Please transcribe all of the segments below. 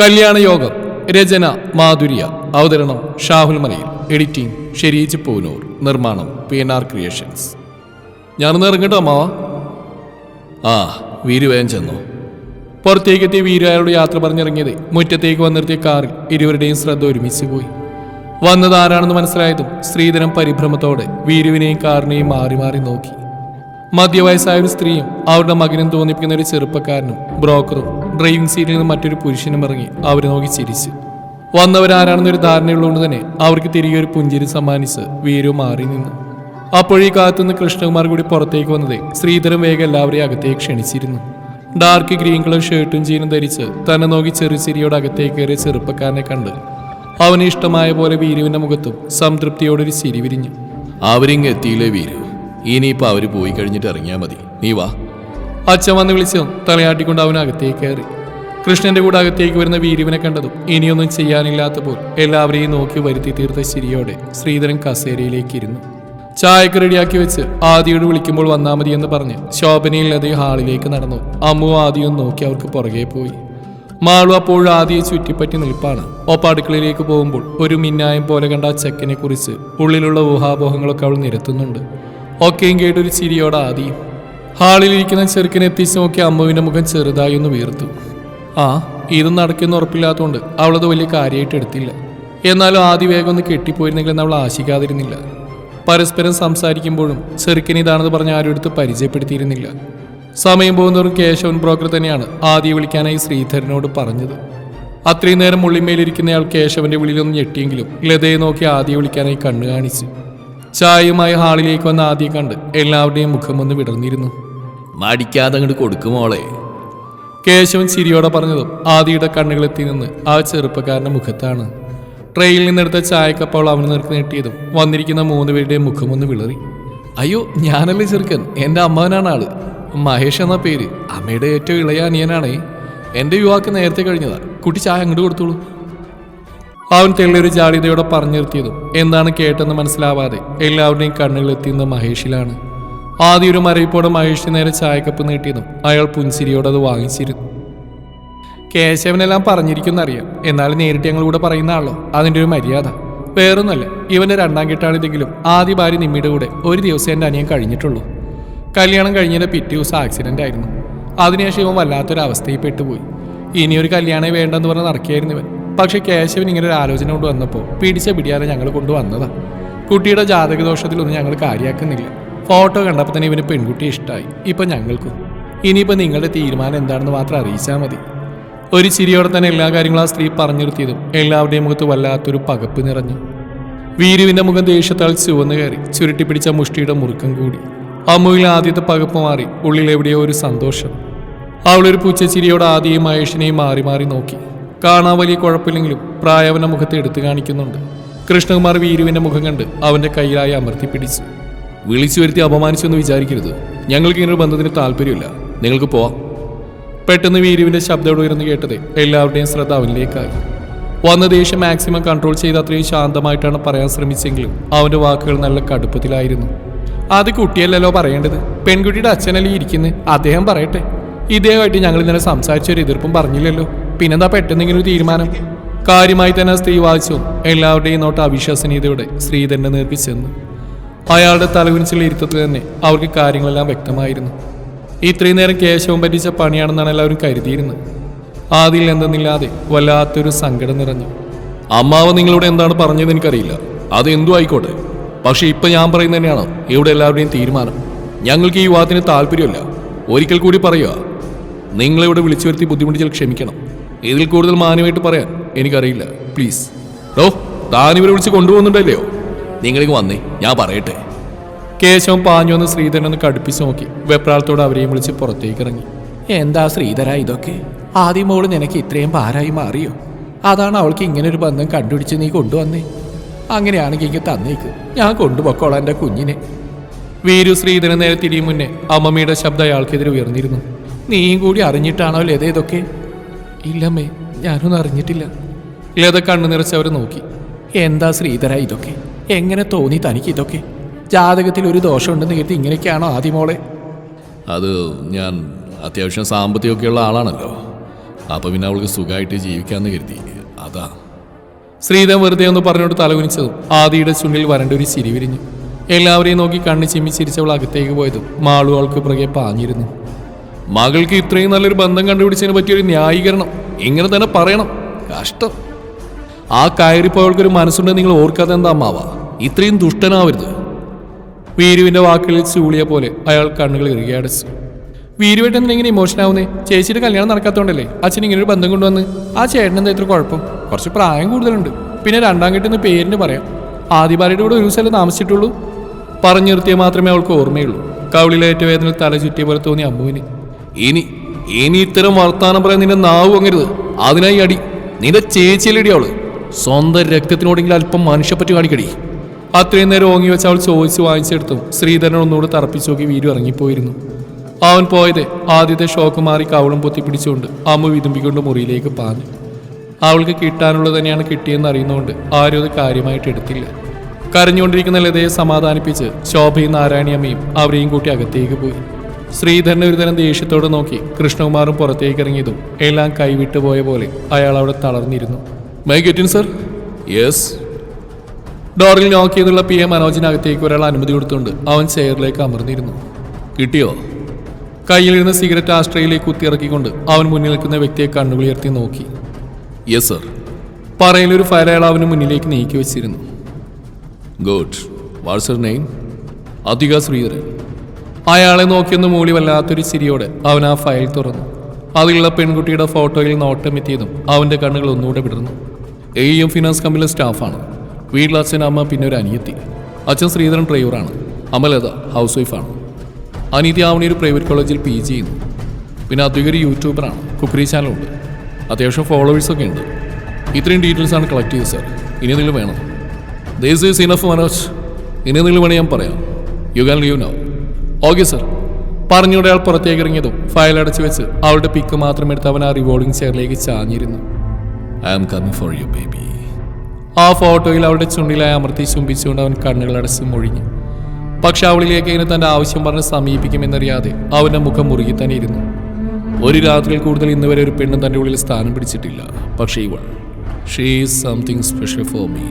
കല്യാണ യോഗം രചന മാധുര്യ അവതരണം ഷാഹുൽ മലയിൽ എഡിറ്റിംഗ് ഷെരീജ് പൂനൂർ നിർമ്മാണം പി എൻ ആർ ക്രിയേഷൻസ്. ഞാനൊന്ന് ഇറങ്ങട്ടോ അമ്മാവ? ആ വീരു വേഗം ചെന്നു. പുറത്തേക്കെത്തിയ വീരു അയാളോട് യാത്ര പറഞ്ഞിറങ്ങിയത് മുറ്റത്തേക്ക് വന്നിർത്തിയ കാറിൽ ഇരുവരുടെയും ശ്രദ്ധ ഒരുമിച്ച് പോയി. വന്നത് ആരാണെന്ന് മനസ്സിലായതും ശ്രീധരൻ പരിഭ്രമത്തോടെ വീരുവിനെയും കാറിനെയും മാറി മാറി നോക്കി. മധ്യവയസ്സായ ഒരു സ്ത്രീയും അവരുടെ മകനും തോന്നിപ്പിക്കുന്ന ഒരു ചെറുപ്പക്കാരനും ബ്രോക്കറും ഡ്രൈവിംഗ് സീറ്റിൽ നിന്ന് മറ്റൊരു പുരുഷനും ഇറങ്ങി അവരെ നോക്കി ചിരിച്ചു. വന്നവരാരാണെന്നൊരു ധാരണയുള്ളതുകൊണ്ട് തന്നെ അവർക്ക് തിരികെ ഒരു പുഞ്ചിരി സമ്മാനിച്ച് വീരു മാറി നിന്നു. അപ്പോഴീ കാത്തുനിന്ന് കൃഷ്ണകുമാർ കൂടി പുറത്തേക്ക് വന്നതേ ശ്രീധരൻ വേഗം എല്ലാവരെയും അകത്തേക്ക് ക്ഷണിച്ചിരുന്നു. ഡാർക്ക് ഗ്രീൻ കളർ ഷർട്ടും ജീനും ധരിച്ച് തന്നെ നോക്കി ചെറു ചിരിയോട് അകത്തേക്ക് കയറിയ ചെറുപ്പക്കാരനെ കണ്ട് അവന് ഇഷ്ടമായ പോലെ വീരുവിന്റെ മുഖത്തും സംതൃപ്തിയോടൊരു ചിരി വിരിഞ്ഞു. അവരിങ്ങെത്തിയില്ലേ വീരു? ഇനിയിപ്പോ അവർ പോയി കഴിഞ്ഞിട്ട് ഇറങ്ങിയാൽ മതി. നീ വാ. അച്ഛൻ വന്ന് വിളിച്ചോ. തലയാട്ടിക്കൊണ്ട് അവൻ അകത്തേക്ക് കയറി. കൃഷ്ണന്റെ കൂടെ അകത്തേക്ക് വരുന്ന വീരുവിനെ കണ്ടതും ഇനിയൊന്നും ചെയ്യാനില്ലാത്തപ്പോൾ എല്ലാവരെയും നോക്കി വരുത്തി തീർത്ത ചിരിയോടെ ശ്രീധരൻ കസേരയിലേക്ക് ഇരുന്നു. ചായക്ക് റെഡിയാക്കി വെച്ച് ആദിയോട് വിളിക്കുമ്പോൾ വന്നാൽ മതി എന്ന് പറഞ്ഞ് ശോഭനയില്ലാതെ ഹാളിലേക്ക് നടന്നു. അമ്മു ആദിയും നോക്കി അവർക്ക് പുറകെ പോയി. മാളു അപ്പോഴും ആദിയെ ചുറ്റിപ്പറ്റി നിൽപ്പാണ്. ഒപ്പം അടുക്കളയിലേക്ക് പോകുമ്പോൾ ഒരു മിന്നായം പോലെ കണ്ട ആ ചെക്കനെ കുറിച്ച് ഉള്ളിലുള്ള ഊഹാപോഹങ്ങളൊക്കെ അവൾ നിരത്തുന്നുണ്ട്. ഒക്കെയും കേട്ടൊരു ചിരിയോടെ ഹാളിൽ ഹാളിലിരിക്കുന്ന ചെറുക്കിനെ എത്തിച്ച് നോക്കി അമ്മുവിന്റെ മുഖം ചെറുതായി ഒന്ന് വീർത്തു ആ ഇത് നടക്കുന്ന ഉറപ്പില്ലാത്തതുകൊണ്ട് അവളത് വലിയ കാര്യമായിട്ട് എടുത്തില്ല. എന്നാലും ആദ്യ വേഗം ഒന്ന് കെട്ടിപ്പോയിരുന്നെങ്കിലും അവൾ ആശിക്കാതിരുന്നില്ല. പരസ്പരം സംസാരിക്കുമ്പോഴും ചെറുക്കൻ ഇതാണെന്ന് പറഞ്ഞ് ആരും എടുത്ത് പരിചയപ്പെടുത്തിയിരുന്നില്ല. സമയം പോകുന്നവരും കേശവൻ ബ്രോക്കർ തന്നെയാണ് ആദ്യം വിളിക്കാനായി ശ്രീധരനോട് പറഞ്ഞത്. അത്രയും നേരം മുള്ളിമേലിരിക്കുന്നയാൾ കേശവന്റെ വിളിയിലൊന്ന് ഞെട്ടിയെങ്കിലും ലതയെ നോക്കി ആദ്യം വിളിക്കാനായി കണ്ണു കാണിച്ചു ചായയുമായി ഹാളിലേക്ക് വന്ന ആദ്യം കണ്ട് എല്ലാവരുടെയും മുഖം ഒന്ന് വിടർന്നിരുന്നു. മടിക്കാതെ അങ്ങോട്ട് കൊടുക്കുമോളെ കേശവൻ ചിരിയോടെ പറഞ്ഞതും ആദിയുടെ കണ്ണുകളെത്തി നിന്ന് ആ ചെറുപ്പക്കാരന്റെ മുഖത്താണ്. ട്രെയിൽ നിന്നെടുത്ത ചായക്കപ്പോൾ അവന് നേർക്ക് നീട്ടിയതും വന്നിരിക്കുന്ന മൂന്ന് പേരുടെയും മുഖം ഒന്ന് വിളറി. അയ്യോ ഞാനല്ലേ ചെറുക്കൻ? എന്റെ അമ്മവനാണ് ആൾ. മഹേഷ് എന്ന പേര് അമ്മയുടെ ഏറ്റവും ഇളയ അനിയനാണേ. എന്റെ യുവാക്ക് നേരത്തെ കഴിഞ്ഞതാണ് കുട്ടി ചായ അങ്ങോട്ട് കൊടുത്തോളൂ. അവൻ തെള്ളിയൊരു ജാളിതയോടെ പറഞ്ഞു നിർത്തിയതും എന്താണ് കേട്ടെന്ന് മനസ്സിലാവാതെ എല്ലാവരുടെയും കണ്ണുകളെത്തിയുന്ന മഹേഷിലാണ്. ആദ്യ ഒരു മരവിപ്പോടെ മഹേഷിന് നേരെ ചായക്കപ്പ് നീട്ടിയതും അയാൾ പുൻസിരിയോടെ അത് വാങ്ങിച്ചിരുന്നു. കേശവനെല്ലാം പറഞ്ഞിരിക്കുന്നറിയാം എന്നാലും നേരിട്ട് ഞങ്ങളിവിടെ പറയുന്ന ആളോ? അതിന്റെ ഒരു മര്യാദ. വേറൊന്നുമല്ല ഇവന്റെ രണ്ടാം കെട്ടാണിതെങ്കിലും ആദ്യ ഭാര്യ നിമ്മിയുടെ കൂടെ ഒരു ദിവസം എന്റെ അനിയൻ കഴിഞ്ഞിട്ടുള്ളൂ. കല്യാണം കഴിഞ്ഞതിന്റെ പിറ്റേ ദിവസം ആക്സിഡന്റ് ആയിരുന്നു. അതിനുശേഷം ഇവൻ വല്ലാത്തൊരു അവസ്ഥയിൽ പെട്ടുപോയി ഇനിയൊരു കല്യാണം വേണ്ടെന്ന് പറഞ്ഞ് നടക്കുകയായിരുന്നു ഇവൻ. പക്ഷെ കേശവൻ ഇങ്ങനെ ഒരു ആലോചന കൊണ്ട് വന്നപ്പോൾ പിടിച്ച പിടിയാതെ ഞങ്ങൾ കൊണ്ടുവന്നതാണ് കുട്ടിയുടെ ജാതകദോഷത്തിലൊന്നും ഞങ്ങൾ കാര്യമാക്കുന്നില്ല ഫോട്ടോ കണ്ടപ്പോൾ തന്നെ ഇവന് പെൺകുട്ടിയെ ഇഷ്ടമായി ഇപ്പം ഞങ്ങൾക്കും. ഇനിയിപ്പോൾ നിങ്ങളുടെ തീരുമാനം എന്താണെന്ന് മാത്രം അറിയിച്ചാൽ മതി. ഒരു ചിരിയോടെ തന്നെ എല്ലാ കാര്യങ്ങളും ആ സ്ത്രീ പറഞ്ഞു നിർത്തിയതും എല്ലാവരുടെയും മുഖത്ത് വല്ലാത്തൊരു പകപ്പ് നിറഞ്ഞു. വീരുവിന്റെ മുഖം ദേഷ്യത്താൽ ചുവന്നു കയറി ചുരുട്ടി പിടിച്ച മുഷ്ടിയുടെ മുറുക്കം കൂടി. അമ്മുവിൽ ആദ്യത്തെ പകപ്പ് മാറി ഉള്ളിൽ എവിടെയോ ഒരു സന്തോഷം. അവളൊരു പൂച്ചച്ചിരിയോടെ ആദ്യം മഹേഷിനെയും മാറി മാറി നോക്കി. കാണാൻ വലിയ കുഴപ്പമില്ലെങ്കിലും പ്രായവന്റെ മുഖത്ത് എടുത്തു കാണിക്കുന്നുണ്ട്. കൃഷ്ണകുമാർ വീരുവിന്റെ മുഖം കണ്ട് അവന്റെ കയ്യിലായി അമർത്തി പിടിച്ചു. വിളിച്ചു വരുത്തി അപമാനിച്ചെന്ന് വിചാരിക്കരുത്. ഞങ്ങൾക്ക് ഇങ്ങനെ ബന്ധത്തിന് താല്പര്യമില്ല. നിങ്ങൾക്ക് പോവാം. പെട്ടെന്ന് വീരുവിന്റെ ശബ്ദം ഉയർന്നു കേട്ടത് എല്ലാവരുടെയും ശ്രദ്ധ അവനിലേക്കായി. വന്ന ദേഷ്യം മാക്സിമം കൺട്രോൾ ചെയ്ത് അത്രയും ശാന്തമായിട്ടാണ് പറയാൻ ശ്രമിച്ചെങ്കിലും അവന്റെ വാക്കുകൾ നല്ല കടുപ്പത്തിലായിരുന്നു. അത് കുട്ടിയല്ലല്ലോ പറയേണ്ടത്. പെൺകുട്ടിയുടെ അച്ഛനല്ലേ ഇരിക്കുന്നത് അദ്ദേഹം പറയട്ടെ. ഇദ്ദേഹമായിട്ട് ഞങ്ങൾ ഇന്നലെ സംസാരിച്ച ഒരു എതിർപ്പും പറഞ്ഞില്ലല്ലോ. പിന്നെന്താ പെട്ടെന്ന് ഇങ്ങനെ ഒരു തീരുമാനം? കാര്യമായി തന്നെ സ്ത്രീ വായിച്ചു എല്ലാവരുടെയും നോട്ട് അവിശ്വസനീയതയോടെ ശ്രീധരന്റെ നേർക്ക് ചെന്നു. അയാളുടെ തലകുനിച്ചുള്ള ഇരുത്തത്തിൽ തന്നെ അവർക്ക് കാര്യങ്ങളെല്ലാം വ്യക്തമായിരുന്നു. ഇത്രയും നേരം കേശവം പറ്റിച്ച പണിയാണെന്നാണ് എല്ലാവരും കരുതിയിരുന്നത്. ആദിൽ എന്തെന്നില്ലാതെ വല്ലാത്തൊരു സങ്കടം നിറഞ്ഞു. അമ്മാവ് നിങ്ങളോട് എന്താണ് പറഞ്ഞത് എനിക്കറിയില്ല. അത് എന്തു ആയിക്കോട്ടെ. പക്ഷേ ഇപ്പൊ ഞാൻ പറയുന്നത് തന്നെയാണ്? ഇവിടെ എല്ലാവരുടെയും തീരുമാനം. ഞങ്ങൾക്ക് ഈ വിവാഹത്തിന് താല്പര്യമില്ല. ഒരിക്കൽ കൂടി പറയുക. നിങ്ങളിവിടെ വിളിച്ചു വരുത്തി ബുദ്ധിമുട്ടിച്ചാൽ ക്ഷമിക്കണം. ഇതിൽ കൂടുതൽ മാന്യമായിട്ട് പറയാൻ എനിക്കറിയില്ല. പ്ലീസ് ഓ ഇവരെ വിളിച്ച് കൊണ്ടുപോകുന്നുണ്ടല്ലയോ? നിങ്ങളിങ്ങ് വന്നേ ഞാൻ പറയട്ടെ. കേശവൻ പാഞ്ഞു വന്ന് ശ്രീധരൻ ഒന്ന് കടുപ്പിച്ച് നോക്കി. വെപ്രാളത്തോടെ അവരെയും വിളിച്ച് പുറത്തേക്ക് ഇറങ്ങി. എന്താ ശ്രീധര ഇതൊക്കെ? ആദ്യം മോൾ നിനക്ക് ഇത്രയും ഭാരമായി മാറിയോ? അതാണ് അവൾക്ക് ഇങ്ങനെ ഒരു ബന്ധം കണ്ടുപിടിച്ച് നീ കൊണ്ടുവന്നേ. അങ്ങനെയാണെങ്കിൽ എനിക്ക് തന്നേക്ക്. ഞാൻ കൊണ്ടുപോക്കോളാം എന്റെ കുഞ്ഞിനെ. വീരു ശ്രീധരൻ നേരെ തിരിയും മുന്നേ അമ്മമ്മയുടെ ശബ്ദം അയാൾക്കെതിരെ ഉയർന്നിരുന്നു. നീയും കൂടി അറിഞ്ഞിട്ടാണോ ലതേ ഇതൊക്കെ? ഇല്ലമ്മേ ഞാനൊന്നും അറിഞ്ഞിട്ടില്ല. ലത കണ്ണു നിറച്ചവർ നോക്കി. എന്താ ശ്രീധര ഇതൊക്കെ? എങ്ങനെ തോന്നി തനിക്ക് ഇതൊക്കെ? ജാതകത്തിൽ ഒരു ദോഷമുണ്ടെന്ന് കരുതി ഇങ്ങനെയൊക്കെയാണോ ആദ്യമോളെ അത് ഞാൻ അത്യാവശ്യം സാമ്പത്തികമൊക്കെയുള്ള ആളാണല്ലോ. അപ്പൊ പിന്നെ അവൾക്ക് സുഖമായിട്ട് ജീവിക്കാന്ന് കരുതി. അതാ. ശ്രീധൻ വെറുതെ ഒന്ന് പറഞ്ഞോട്ട് തലകുനിച്ചതും ആദിയുടെ ചുണ്ടിൽ വരണ്ട ഒരു ചിരി വിരിഞ്ഞു. എല്ലാവരെയും നോക്കി കണ്ണ് ചിമ്മി ചിരിച്ചവൾ അകത്തേക്ക് പോയതും മാളു അവൾക്ക് പുറകെ പാഞ്ഞിരുന്നു. മകൾക്ക് ഇത്രയും നല്ലൊരു ബന്ധം കണ്ടുപിടിച്ചതിന് പറ്റിയൊരു ന്യായീകരണം. ഇങ്ങനെ തന്നെ പറയണം. കഷ്ടം. ആ കയറിപ്പോയവൾക്കൊരു മനസ്സുണ്ടെന്ന് നിങ്ങൾ ഓർക്കാതെ എന്താ അമ്മാവ? ഇത്രയും ദുഷ്ടനാവരുത്. വീരുവിന്റെ വാക്കുകളിൽ ചൂളിയ പോലെ അയാൾ കണ്ണുകൾ ഇറുകെ അടച്ചു. വീരുവേട്ടൻ ഇങ്ങനെ ഇമോഷൻ ആവുന്നേ? ചേച്ചിയുടെ കല്യാണം നടക്കാത്തതുകൊണ്ടല്ലേ അച്ഛൻ ഇങ്ങനെ ഒരു ബന്ധം കൊണ്ടുവന്ന്? ആ ചേട്ടൻ എന്താ ഇത്ര കുഴപ്പം? കുറച്ച് പ്രായം കൂടുതലുണ്ട്. പിന്നെ രണ്ടാം കെട്ടിന്ന് പേരിന് പറയാം. ആദ്യ ഭാര്യയുടെ കൂടെ ഒരു ദിവസമല്ലേ താമസിച്ചിട്ടുള്ളൂ? പറഞ്ഞു നിർത്തിയ മാത്രമേ അവൾക്ക് ഓർമ്മയുള്ളൂ. കവിളിലേറ്റ വേദനയിൽ തല ചുറ്റിയ പോലെ തോന്നി അമ്മുവിന്. ഇനി ഇനി ഇത്തരം വർത്താനം പറയാൻ നിന്റെ നാവ് അങ്ങരുത് അതിനായി അടി. നിന്റെ ചേച്ചിയിലടി അവൾ. സ്വന്തം രക്തത്തിനോടെങ്കിലും അല്പം മനുഷ്യപ്പറ്റി കാണിക്കടി. അത്രയും നേരം ഓങ്ങി വെച്ച് അവൾ ചോദിച്ച് വാങ്ങിച്ചെടുത്തും ശ്രീധരൻ ഒന്നുകൂടെ തറപ്പിച്ചു നോക്കി വീരു ഇറങ്ങിപ്പോയിരുന്നു. അവൻ പോയത് ആദ്യത്തെ ഷോക്ക് മാറി കവളും പൊത്തിപ്പിടിച്ചുകൊണ്ട് അമ്മ വിതുമ്പിക്കൊണ്ട് മുറിയിലേക്ക് പാഞ്ഞു. അവൾക്ക് കിട്ടാനുള്ളത് തന്നെയാണ് കിട്ടിയെന്ന് അറിയുന്നതുകൊണ്ട് ആരും അത് കാര്യമായിട്ട് എടുത്തില്ല. കരഞ്ഞുകൊണ്ടിരിക്കുന്ന ലതയെ സമാധാനിപ്പിച്ച് ശോഭയും നാരായണിയമ്മയും അവരെയും കൂട്ടി അകത്തേക്ക് പോയി. ശ്രീധരനെ ഒരു തരം ദേഷ്യത്തോടെ നോക്കി കൃഷ്ണകുമാറും പുറത്തേക്ക് ഇറങ്ങിയതും എല്ലാം കൈവിട്ടു പോയ പോലെ അയാൾ അവിടെ തളർന്നിരുന്നു. മൈ ഗെറ്റിൻ സർ യെസ് ഡോറിൽ നോക്കി എന്നുള്ള പി എ മനോജിനകത്തേക്ക് ഒരാൾ അനുമതി കൊടുത്തുകൊണ്ട് അവൻ ചെയറിലേക്ക് അമർന്നിരുന്നു. കിട്ടിയോ? കയ്യിലിരുന്ന സിഗരറ്റ് ആസ്ട്രയിലേക്ക് കുത്തിയിറക്കിക്കൊണ്ട് അവൻ മുന്നിൽ നിൽക്കുന്ന വ്യക്തിയെ കണ്ണുകളുയർത്തി നോക്കി. യെസ് സർ പറയലൊരു ഫയൽ അയാൾ അവന് മുന്നിലേക്ക് നീക്കി വെച്ചിരുന്നു. ഗുഡ് വാട്സ് നെയിം അധിക ശ്രീധരൻ. അയാളെ നോക്കിയൊന്ന് മൂളി വല്ലാത്തൊരു ചിരിയോടെ അവൻ ആ ഫയൽ തുറന്നു. അതിലുള്ള പെൺകുട്ടിയുടെ ഫോട്ടോയിൽ നോട്ടമെത്തിയതും അവന്റെ കണ്ണുകൾ ഒന്നുകൂടെ വിടർന്നു. എ എം ഫിനാൻസ് കമ്പനിയിലെ സ്റ്റാഫാണ് വീട്ടിൽ അച്ഛൻ അമ്മ പിന്നെ ഒരു അനിയത്തി. അച്ഛൻ ശ്രീധരൻ ഡ്രൈവറാണ് അമലത ഹൗസ് വൈഫാണ് അനീതി ആവണി ഒരു പ്രൈവറ്റ് കോളേജിൽ പി ജി ചെയ്യുന്നു. പിന്നെ അധികം ഒരു യൂട്യൂബറാണ് കുക്കറി ചാനലുണ്ട് അത്യാവശ്യം ഫോളോവേഴ്സൊക്കെ ഉണ്ട്. ഇത്രയും ഡീറ്റെയിൽസ് ആണ് കളക്ട് ചെയ്തത് സാർ ഇനി എന്തെങ്കിലും വേണം? This is enough Manoj. ഇനി എന്തെങ്കിലും വേണേ ഞാൻ പറയാം. You can leave now okay sir. പറഞ്ഞുകൊണ്ട് അയാൾ പുറത്തേക്ക് ഇറങ്ങിയതും ഫയൽ അടച്ചു വെച്ച് അവളുടെ പിക്ക് മാത്രം എടുത്ത് അവൻ ആ റിവോൾവിംഗ് ചെയറിലേക്ക് ചാഞ്ഞിരുന്നു. I am coming for you baby ആ ഫോട്ടോയിൽ അവളുടെ ചുണ്ടിലായി അമർത്തി ചുംബിച്ചുകൊണ്ട് അവൻ കണ്ണുകൾ അടച്ച് മൊഴിഞ്ഞു പക്ഷെ അവളിലേക്ക് ഇങ്ങനെ തന്റെ ആവശ്യം പറഞ്ഞ് സമീപിക്കുമെന്നറിയാതെ അവന്റെ മുഖം മുറുകി തന്നെ ഇരുന്നു. ഒരു രാത്രിയിൽ കൂടുതൽ ഇന്ന് വരെ ഒരു പെണ്ണും തന്റെ ഉള്ളിൽ സ്ഥാനം പിടിച്ചിട്ടില്ല. പക്ഷേ ഇവൾ she is something special for me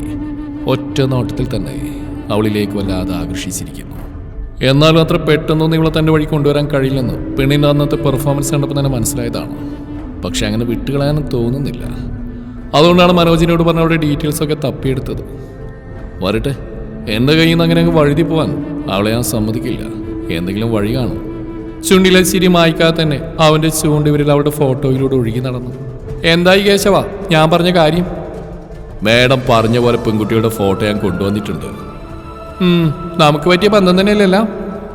ഒറ്റ നോട്ടത്തിൽ തന്നെ അവളിലേക്ക് വല്ലാതെ ആകർഷിച്ചിരിക്കുന്നു. എന്നാലും അത്ര പെട്ടെന്നൊന്നും ഇവളെ തന്റെ വഴി കൊണ്ടുവരാൻ കഴിയില്ലെന്ന് പെണ്ണിന്റെ അന്നത്തെ പെർഫോമൻസ് കണ്ടപ്പോൾ തന്നെ മനസ്സിലായതാണ്. പക്ഷെ അങ്ങനെ വിട്ടുകളയാനും തോന്നുന്നില്ല. അതുകൊണ്ടാണ് മനോജിനോട് പറഞ്ഞ അവരുടെ ഡീറ്റെയിൽസ് ഒക്കെ തപ്പിയെടുത്തത്. വരട്ടെ എന്റെ കയ്യിൽ നിന്ന് അങ്ങനെ അങ്ങ് വഴുതി പോവാൻ അവളെ ഞാൻ സമ്മതിക്കില്ല. എന്തെങ്കിലും വഴി കാണും. ചുണ്ടിലെ ചിരി മായ്ക്കാതെ തന്നെ അവന്റെ ചൂണ്ടിവരിൽ അവളുടെ ഫോട്ടോയിലൂടെ ഒഴുകി നടന്നു. എന്തായി കേശവ ഞാൻ പറഞ്ഞ കാര്യം? മേഡം പറഞ്ഞ പോലെ പെൺകുട്ടിയുടെ ഫോട്ടോ ഞാൻ കൊണ്ടുവന്നിട്ടുണ്ട്. നമുക്ക് പറ്റിയ ബന്ധം തന്നെയല്ലല്ല.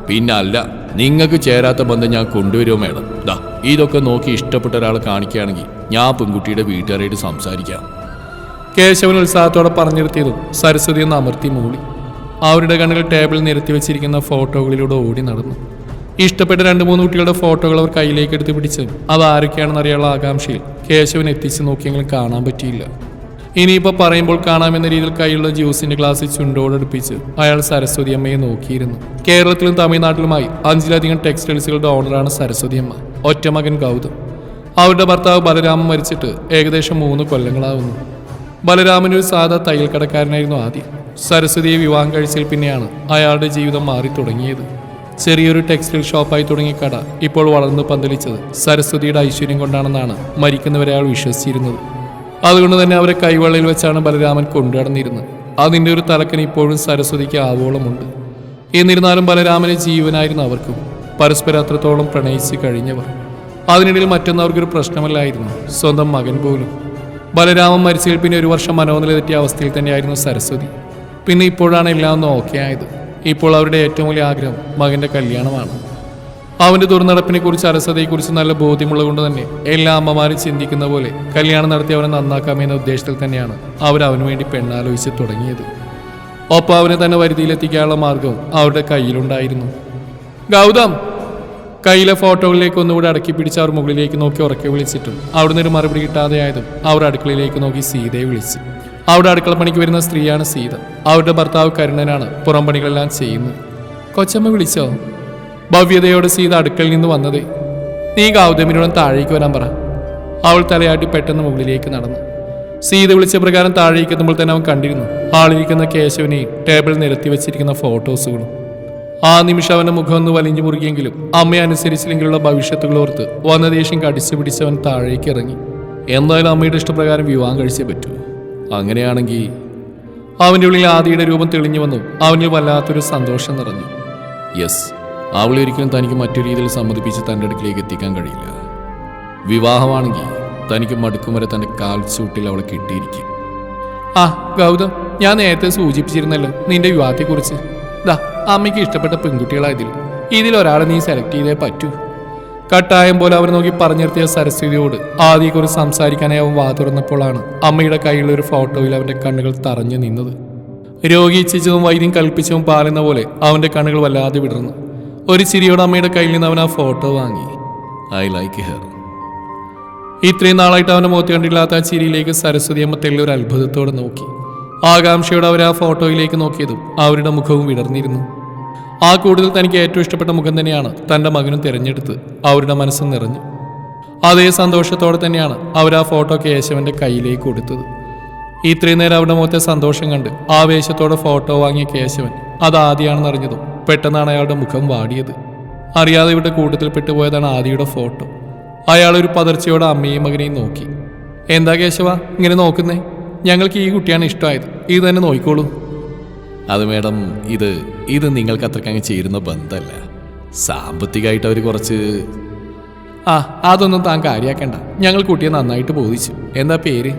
പിന്നെ അല്ല നിങ്ങൾക്ക് ചേരാത്ത ബന്ധം ഞാൻ കൊണ്ടുവരുമോ മേഡം? ദാ ഇതൊക്കെ നോക്കി ഇഷ്ടപ്പെട്ട ഒരാളെ കാണിക്കുകയാണെങ്കിൽ ഞാൻ പെൺകുട്ടിയുടെ വീട്ടുകാരായിട്ട് സംസാരിക്കാം. കേശവൻ ഉത്സാഹത്തോടെ പറഞ്ഞിരുത്തിയതും സരസ്വതി എന്ന് അമർത്തി മൂളി. അവരുടെ കണ്ണുകൾ ടേബിളിൽ നിരത്തി വെച്ചിരിക്കുന്ന ഫോട്ടോകളിലൂടെ ഓടി നടന്നു. ഇഷ്ടപ്പെട്ട രണ്ട് മൂന്ന് കുട്ടികളുടെ ഫോട്ടോകൾ അവർ കയ്യിലേക്ക് എടുത്ത് പിടിച്ച് അത് ആരൊക്കെയാണെന്നറിയാനുള്ള ആകാംക്ഷയിൽ കേശവൻ എത്തിച്ച് നോക്കിയെങ്കിലും കാണാൻ പറ്റിയില്ല. ഇനിയിപ്പോൾ പറയുമ്പോൾ കാണാമെന്ന രീതിയിൽ കയ്യിലുള്ള ജ്യൂസിന്റെ ഗ്ലാസ് ചുണ്ടോടടുപ്പിച്ച് അയാൾ സരസ്വതി അമ്മയെ നോക്കിയിരുന്നു. കേരളത്തിലും തമിഴ്നാട്ടിലുമായി അഞ്ചിലധികം ടെക്സ്റ്റൈൽസുകളുടെ ഓണറാണ് സരസ്വതി അമ്മ ഒറ്റ മകൻ ഗൗതം. അവരുടെ ഭർത്താവ് ബലരാമൻ മരിച്ചിട്ട് ഏകദേശം മൂന്ന് കൊല്ലങ്ങളാവുന്നു. ബലരാമൻ ഒരു സാധാ തയ്യൽ കടക്കാരനായിരുന്നു ആദ്യം. സരസ്വതിയെ വിവാഹം കഴിച്ചതിൽ പിന്നെയാണ് അയാളുടെ ജീവിതം മാറി തുടങ്ങിയത്. ചെറിയൊരു ടെക്സ്റ്റൈൽ ഷോപ്പായി തുടങ്ങിയ കട ഇപ്പോൾ വളർന്നു പന്തലിച്ചത് സരസ്വതിയുടെ ഐശ്വര്യം കൊണ്ടാണെന്നാണ് മരിക്കുന്നവരെ അയാൾ വിശ്വസിച്ചിരുന്നത്. അതുകൊണ്ട് തന്നെ അവരെ കൈവെള്ളയിൽ വെച്ചാണ് ബലരാമൻ കൊണ്ടുനടന്നിരുന്നത് അതിന്റെ ഒരു തലക്കൻ ഇപ്പോഴും സരസ്വതിക്ക് ആവോളമുണ്ട്. എന്നിരുന്നാലും ബലരാമനെ ജീവനായിരുന്നു അവർക്കും. പരസ്പരം അത്രത്തോളം പ്രണയിച്ച് കഴിഞ്ഞവർ. അതിനിടയിൽ മറ്റൊന്നവർക്കൊരു പ്രശ്നമല്ലായിരുന്നു. സ്വന്തം മകൻ പോലും. ബലരാമൻ മരിച്ചതിൽ പിന്നെ ഒരു വർഷം മനോനില തെറ്റിയ അവസ്ഥയിൽ തന്നെയായിരുന്നു സരസ്വതി. പിന്നെ ഇപ്പോഴാണ് എല്ലാം ഒന്ന് ഓക്കെ ആയത്. ഇപ്പോൾ അവരുടെ ഏറ്റവും വലിയ ആഗ്രഹം മകന്റെ കല്യാണമാണ്. അവന്റെ ദുർനടപ്പിനെ കുറിച്ച് അരസതയെക്കുറിച്ച് നല്ല ബോധ്യമുള്ളത് കൊണ്ട് തന്നെ എല്ലാ അമ്മമാരും ചിന്തിക്കുന്ന പോലെ കല്യാണം നടത്തി അവനെ നന്നാക്കാമെന്ന ഉദ്ദേശത്തിൽ തന്നെയാണ് അവർ അവന് വേണ്ടി പെണ്ണാലോചിച്ച് തുടങ്ങിയത്. ഒപ്പം അവനെ തന്നെ വരുതിയിലെത്തിക്കാനുള്ള മാർഗവും അവരുടെ കയ്യിലുണ്ടായിരുന്നു. ഗൗതം കയ്യിലെ ഫോട്ടോകളിലേക്ക് ഒന്നുകൂടി അടക്കി പിടിച്ച് അവർ മുകളിലേക്ക് നോക്കി ഉറക്കെ വിളിച്ചിട്ടും അവിടുന്ന് ഒരു മറുപടി കിട്ടാതെ ആയതും അവർ അടുക്കളയിലേക്ക് നോക്കി സീതയെ വിളിച്ചു. അവിടെ അടുക്കള പണിക്ക് വരുന്ന സ്ത്രീയാണ് സീത. അവരുടെ ഭർത്താവ് കരുണനാണ് പുറം പണികളെല്ലാം ചെയ്യുന്നത്. കൊച്ചമ്മ വിളിച്ചോ? ഭവ്യതയോട് സീത അടുക്കളയിൽ നിന്ന് വന്നതേ. നീ ഗൗതമിനോടും താഴേക്ക് വരാൻ പറ. അവൾ തലയാട്ടി പെട്ടെന്ന് മുകളിലേക്ക് നടന്നു. സീത വിളിച്ച പ്രകാരം താഴേക്ക് എത്തുമ്പോൾ തന്നെ അവൻ കണ്ടിരുന്നു. ആളിരിക്കുന്ന കേശവനെയും ടേബിൾ നിരത്തി വെച്ചിരിക്കുന്ന ഫോട്ടോസുകളും. ആ നിമിഷം അവന്റെ മുഖം ഒന്ന് വലിഞ്ഞു മുറുകിയെങ്കിലും അമ്മയെ അനുസരിച്ചില്ലെങ്കിലുള്ള ഭവിഷ്യത്തുകൾ ഓർത്ത് വന്ന ദേഷ്യം കടിച്ചു പിടിച്ചവൻ താഴേക്ക് ഇറങ്ങി. എന്തായാലും അമ്മയുടെ ഇഷ്ടപ്രകാരം വിവാഹം കഴിച്ചേ പറ്റൂ. അങ്ങനെയാണെങ്കിൽ അവന്റെ ഉള്ളിൽ ആദിയുടെ രൂപം തെളിഞ്ഞു വന്നു. അവനിൽ വല്ലാത്തൊരു സന്തോഷം നിറഞ്ഞു. യെസ്. അവളെ ഒരിക്കലും തനിക്ക് മറ്റു രീതിയിൽ സമ്മതിപ്പിച്ച് തന്റെ അടുക്കിലേക്ക് എത്തിക്കാൻ കഴിയില്ല. വിവാഹമാണെങ്കിൽ തനിക്ക് മടുക്കും വരെ തന്റെ കാൽച്ചൂട്ടിൽ അവളെ കിട്ടിയിരിക്കും. ആ ഗൗതം ഞാൻ നേരത്തെ സൂചിപ്പിച്ചിരുന്നല്ലോ നിന്റെ വിവാഹത്തെക്കുറിച്ച്. ദാ അമ്മയ്ക്ക് ഇഷ്ടപ്പെട്ട പെൺകുട്ടികളായതിൽ ഇതിൽ ഒരാളെ നീ സെലക്ട് ചെയ്തേ പറ്റൂ. കട്ടായം പോലെ അവർ നോക്കി പറഞ്ഞു നിർത്തിയ സരസ്വതിയോട് ആദ്യക്കുറിച്ച് സംസാരിക്കാനായി അവൻ വാ തുറന്നപ്പോഴാണ് അമ്മയുടെ കയ്യിലുള്ള ഒരു ഫോട്ടോയിൽ അവന്റെ കണ്ണുകൾ തറഞ്ഞു നിന്നത്. രോഗി ഇച്ഛിച്ചതും വൈദ്യം കൽപ്പിച്ചതും പാലുന്ന പോലെ അവന്റെ കണ്ണുകൾ വല്ലാതെ വിടർന്നു. ഒരു ചിരിയോടെ അമ്മയുടെ കയ്യിൽ നിന്ന് അവൻ ആ ഫോട്ടോ വാങ്ങി. I like her. ഇത്രയും നാളായിട്ട് അവന്റെ മുഖത്ത് കണ്ടില്ലാത്ത ആ ചിരിയിലേക്ക് സരസ്വതി അമ്മ തെള്ളി ഒരു അത്ഭുതത്തോടെ നോക്കി. ആകാംക്ഷയോടെ അവർ ആ ഫോട്ടോയിലേക്ക് നോക്കിയതും അവരുടെ മുഖവും വിടർന്നിരുന്നു. ആ കൂടുതൽ തനിക്ക് ഏറ്റവും ഇഷ്ടപ്പെട്ട മുഖം തന്നെയാണ് തന്റെ മകനും തിരഞ്ഞെടുത്ത് അവരുടെ മനസ്സ് നിറഞ്ഞു. അതേ സന്തോഷത്തോടെ തന്നെയാണ് അവർ ആ ഫോട്ടോ കേശവന്റെ കയ്യിലേക്ക് കൊടുത്തത്. ഇത്രയും നേരം അവരുടെ മുഖത്തെ സന്തോഷം കണ്ട് ആവേശത്തോടെ ഫോട്ടോ വാങ്ങിയ കേശവൻ അത് ആദിയാണെന്ന് അറിഞ്ഞതും പെട്ടെന്നാണ് അയാളുടെ മുഖം വാടിയത്. അറിയാതെ ഇവിടെ കൂട്ടത്തിൽ പെട്ടുപോയതാണ് ആദിയുടെ ഫോട്ടോ. അയാൾ ഒരു പതർച്ചയോടെ അമ്മയും മകനെയും നോക്കി. എന്താ കേശവ ഇങ്ങനെ നോക്കുന്നേ? ഞങ്ങൾക്ക് ഈ കുട്ടിയാണ് ഇഷ്ടമായത്. ഇത് തന്നെ നോക്കിക്കോളൂ. അത് മേഡം ഇത് ഇത് നിങ്ങൾക്ക് അത്രക്കങ്ങ് ചേരുന്ന ബന്ധമല്ല സാമ്പത്തികമായിട്ട് അവർ കുറച്ച് ആ അതൊന്നും താൻ കാര്യാക്കണ്ട. ഞങ്ങൾ കുട്ടിയെ നന്നായിട്ട് ബോധിച്ചു. എന്താ പേര്?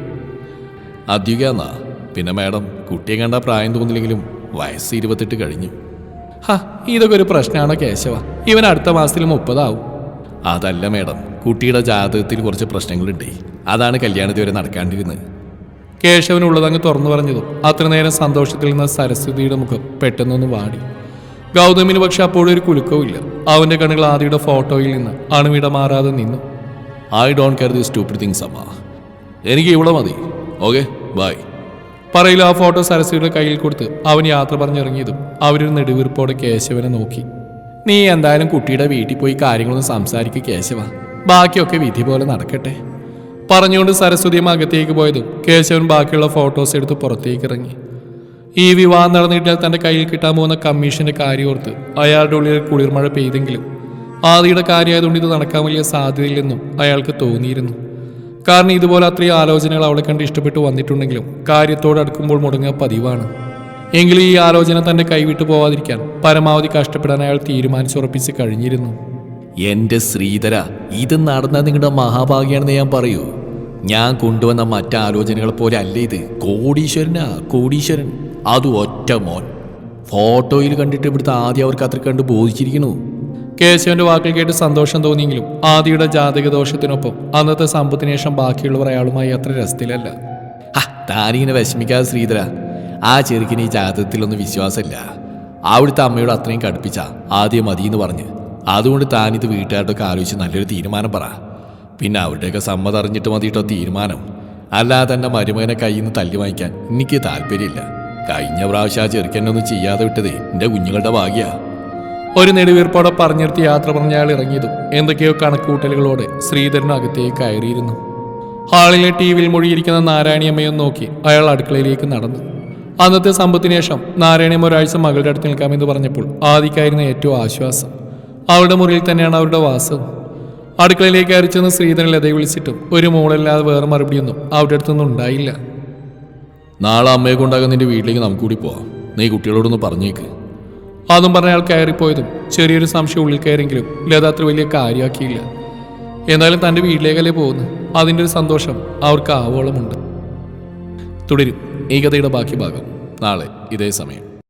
അധിക എന്നാ പിന്നെ മാഡം കുട്ടിയെ കണ്ട പ്രായം തോന്നില്ലെങ്കിലും വയസ്സ് ഇരുപത്തെട്ട് കഴിഞ്ഞു. ഹാ ഇതൊക്കെ ഒരു പ്രശ്നമാണോ കേശവ? ഇവൻ അടുത്ത മാസത്തിൽ മുപ്പതാവും. അതല്ല മേഡം കുട്ടിയുടെ ജാതകത്തിൽ കുറച്ച് പ്രശ്നങ്ങളുണ്ട്. അതാണ് കല്യാണത്തിൽ വരെ നടക്കാണ്ടിരുന്നത്. കേശവനുള്ളത് അങ്ങ് തുറന്നു പറഞ്ഞതും അത്ര നേരം സന്തോഷത്തിൽ നിന്ന് സരസ്വതിയുടെ മുഖം പെട്ടെന്നൊന്ന് വാടി. ഗൗതമിന് പക്ഷെ അപ്പോഴും ഒരു കുലുക്കവും ഇല്ല. അവന്റെ കണ്ണുകൾ ആദിയുടെ ഫോട്ടോയിൽ നിന്ന് അണുവിട മാറാതെ നിന്നു. I don't care the stupid things അമ്മ. എനിക്ക് ഇവിടെ മതി. ഓക്കെ ബൈ പറയിൽ ആ ഫോട്ടോ സരസ്വതിയുടെ കയ്യിൽ കൊടുത്ത് അവൻ യാത്ര പറഞ്ഞിറങ്ങിയതും അവരൊരു നെടുവീർപ്പോടെ കേശവനെ നോക്കി. നീ എന്തായാലും കുട്ടിയുടെ വീട്ടിൽ പോയി കാര്യങ്ങളൊന്നും സംസാരിക്കുക കേശവ. ബാക്കിയൊക്കെ വിധി പോലെ നടക്കട്ടെ. പറഞ്ഞുകൊണ്ട് സരസ്വതിയും അകത്തേക്ക് പോയതും കേശവൻ ബാക്കിയുള്ള ഫോട്ടോസ് എടുത്ത് പുറത്തേക്ക് ഇറങ്ങി. ഈ വിവാഹം നടന്നിട്ടാൽ തന്റെ കയ്യിൽ കിട്ടാൻ പോകുന്ന കമ്മീഷന്റെ കാര്യം ഓർത്ത് അയാളുടെ ഉള്ളിൽ കുളിർമഴ പെയ്തെങ്കിലും ആദിയുടെ കാര്യമായതുകൊണ്ട് ഇത് നടക്കാൻ വലിയ സാധ്യതയില്ലെന്നും അയാൾക്ക് തോന്നിയിരുന്നു. കാരണം ഇതുപോലെ അത്രയും ആലോചനകൾ അവളെ കണ്ട് ഇഷ്ടപ്പെട്ടു വന്നിട്ടുണ്ടെങ്കിലും കാര്യത്തോട് അടുക്കുമ്പോൾ മുടങ്ങുക പതിവാണ്. എങ്കിലും ഈ ആലോചന തന്റെ കൈവിട്ടു പോവാതിരിക്കാൻ പരമാവധി കഷ്ടപ്പെടാൻ അയാൾ തീരുമാനിച്ചുറപ്പിച്ച് കഴിഞ്ഞിരുന്നു. എന്റെ ശ്രീധര ഇത് നടന്ന നിങ്ങളുടെ മഹാഭാഗ്യാണെന്ന് ഞാൻ പറയൂ. ഞാൻ കൊണ്ടുവന്ന മറ്റാലോചനകൾ പോലെ അല്ല ഇത്. കോടീശ്വരനാ കോടീശ്വരൻ. അത് ഒറ്റ മോൻ. ഫോട്ടോയിൽ കണ്ടിട്ട് ഇവിടുത്തെ ആദ്യം അവർക്ക് അത്ര കണ്ട് ബോധിച്ചിരിക്കണു കേശവന്റെ വാക്കിൽ കേട്ട് സന്തോഷം തോന്നിയെങ്കിലും ആദിയുടെ ജാതക ദോഷത്തിനൊപ്പം അന്നത്തെ സമ്പത്തിന് ശേഷം ബാക്കിയുള്ളവർ അയാളുമായി അത്ര രസത്തിലല്ല. താനിങ്ങനെ വിഷമിക്കാതെ ശ്രീധര. ആ ചെറുക്കിന് ഈ ജാതകത്തിലൊന്നും വിശ്വാസമില്ല. അവിടുത്തെ അമ്മയോട് അത്രയും കടുപ്പിച്ച ആദ്യം മതി എന്ന് പറഞ്ഞ് അതുകൊണ്ട് താനിത് വീട്ടുകാരുടെയൊക്കെ ആലോചിച്ച് നല്ലൊരു തീരുമാനം പറ. പിന്നെ അവരുടെയൊക്കെ സമ്മതം അറിഞ്ഞിട്ട് മതിയിട്ടോ തീരുമാനം. അല്ലാതെ എന്റെ മരുമകനെ കയ്യിൽ നിന്ന് തല്ലി വാങ്ങിക്കാൻ എനിക്ക് താല്പര്യമില്ല. കഴിഞ്ഞ പ്രാവശ്യം ആ ചെറുക്കനൊന്നും ചെയ്യാതെ വിട്ടതേ. എന്റെ കുഞ്ഞുങ്ങളുടെ ഭാഗ്യ. ഒരു നെടുവീർപ്പോടെ പറഞ്ഞിരുത്തി യാത്ര പറഞ്ഞ അയാൾ ഇറങ്ങിയതും. എന്തൊക്കെയോ കണക്കൂട്ടലുകളോടെ ശ്രീധരൻ അകത്തേക്ക് കയറിയിരുന്നു. ഹാളിലെ ടി വിയിൽ മൊഴിയിരിക്കുന്ന നാരായണിയമ്മയും നോക്കി അയാൾ അടുക്കളയിലേക്ക് നടന്നു. അന്നത്തെ സമ്പത്തിന് ശേഷം നാരായണിയമ്മ ഒരാഴ്ച മകളുടെ അടുത്ത് നിൽക്കാമെന്ന് പറഞ്ഞപ്പോൾ ആദിക്കായിരുന്നു ഏറ്റവും ആശ്വാസം. അവളുടെ മുറിയിൽ തന്നെയാണ് അവരുടെ വാസം അടുക്കളയിലേക്ക് അരിച്ചെന്ന് ശ്രീധരൻ ലതയെ വിളിച്ചിട്ടും ഒരു മോളല്ലാതെ വേറെ മറുപടിയൊന്നും അവരുടെ അടുത്തൊന്നും ഉണ്ടായില്ല. നാളെ അമ്മയെ കൊണ്ടാകുന്ന നിന്റെ വീട്ടിലേക്ക് നമുക്ക് കൂടി പോവാം. നീ കുട്ടികളോടൊന്ന് പറഞ്ഞേക്ക്. അതും പറഞ്ഞ അയാൾ കയറിപ്പോയതും ചെറിയൊരു സംശയം ഉള്ളിൽ കയറിയെങ്കിലും ലത അത്ര വലിയ കാര്യമാക്കിയില്ല. എന്നാലും തന്റെ വീട്ടിലേക്കല്ലേ പോകുന്നു അതിന്റെ ഒരു സന്തോഷം അവർക്ക് ആവോളമുണ്ട് തുടരും ഈ കഥയുടെ ബാക്കി ഭാഗം. നാളെ ഇതേ സമയം.